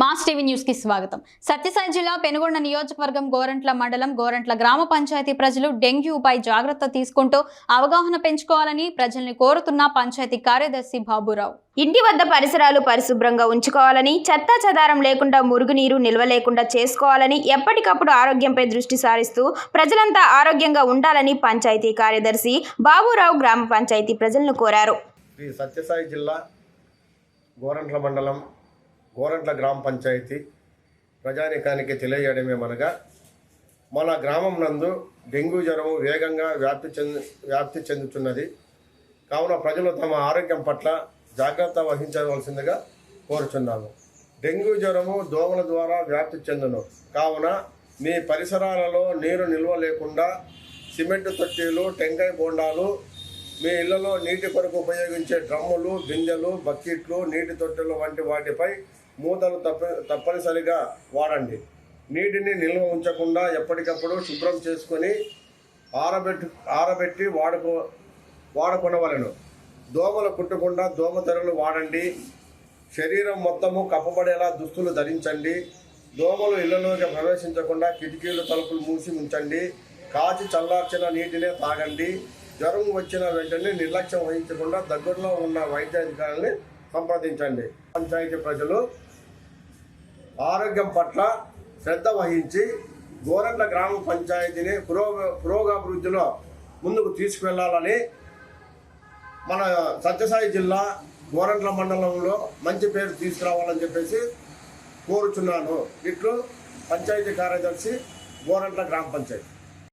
Mass TV న్యూస్కి స్వాగతం. సత్యసాయి జిల్లా పెనుగొండ నియోజకవర్గం గోరంట్ల మండలం గోరంట్ల గ్రామ పంచాయతీ ప్రజలు డెంగ్యూపై జాగ్రత్త తీసుకుంటూ అవగాహన పెంచుకోవాలని ప్రజల్ని కోరుతున్న పంచాయతీ కార్యదర్శి బాబురావు. ఇంటి వద్ద పరిసరాలు పరిశుభ్రంగా ఉంచుకోవాలని చెత్తా చెదారం లేకుండా మురుగునీరు నిల్వ లేకుండా చేసుకోవాలని ఎప్పటికప్పుడు ఆరోగ్యంపై దృష్టి సారిస్తూ ప్రజలంతా ఆరోగ్యంగా ఉండాలని పంచాయతీ కార్యదర్శి బాబురావు గ్రామ పంచాయతీ ప్రజలను కోరారు. శ్రీ సత్యసాయి జిల్లా గోరంట్ల మండలం గోరంట్ల గ్రామ పంచాయతీ ప్రజానికానికి తెలియజేయడమేమనగా మన గ్రామం నందు డెంగ్యూ జ్వరం వేగంగా వ్యాప్తి చెంది వ్యాప్తి చెందుతున్నది. కావున ప్రజలు తమ ఆరోగ్యం పట్ల జాగ్రత్త వహించవలసిందిగా కోరుచున్నాము. డెంగ్యూ జ్వరము దోమల ద్వారా వ్యాప్తి చెందును. కావున మీ పరిసరాలలో నీరు నిల్వ లేకుండా సిమెంట్ తొట్టీలు టెంకాయ బోండాలు మీ ఇళ్ళలో నీటి కొరకు ఉపయోగించే డ్రమ్ములు గింజలు బకెట్లు నీటి తొట్టెలు వంటి వాటిపై మూతలు తప్ప తప్పనిసరిగా వాడండి. నీటిని నిల్వ ఉంచకుండా ఎప్పటికప్పుడు శుభ్రం చేసుకొని ఆరబెట్టు ఆరబెట్టి వాడుకో వాడుకొనవలెను. దోమలు కుట్టకుండా దోమతెరలు వాడండి. శరీరం మొత్తము కప్పబడేలా దుస్తులు ధరించండి. దోమలు ఇళ్ళలోకి ప్రవేశించకుండా కిటికీలు తలుపులు మూసి ఉంచండి. కాచి చల్లార్చిన నీటినే తాగండి. జ్వరం వచ్చిన వెంటనే నిర్లక్ష్యం వహించకుండా దగ్గరలో ఉన్న వైద్యాధికారుల్ని సంప్రదించండి. పంచాయతీ ప్రజలు ఆరోగ్యం పట్ల శ్రద్ధ వహించి గోరంట్ల గ్రామ పంచాయతీని పురోగ పురోగభివృద్ధిలో ముందుకు తీసుకువెళ్ళాలని మన సత్యసాయి జిల్లా గోరంట్ల మండలంలో మంచి పేరు తీసుకురావాలని చెప్పేసి కోరుచున్నాను. ఇట్లు పంచాయతీ కార్యదర్శి గోరంట్ల గ్రామ పంచాయతీ.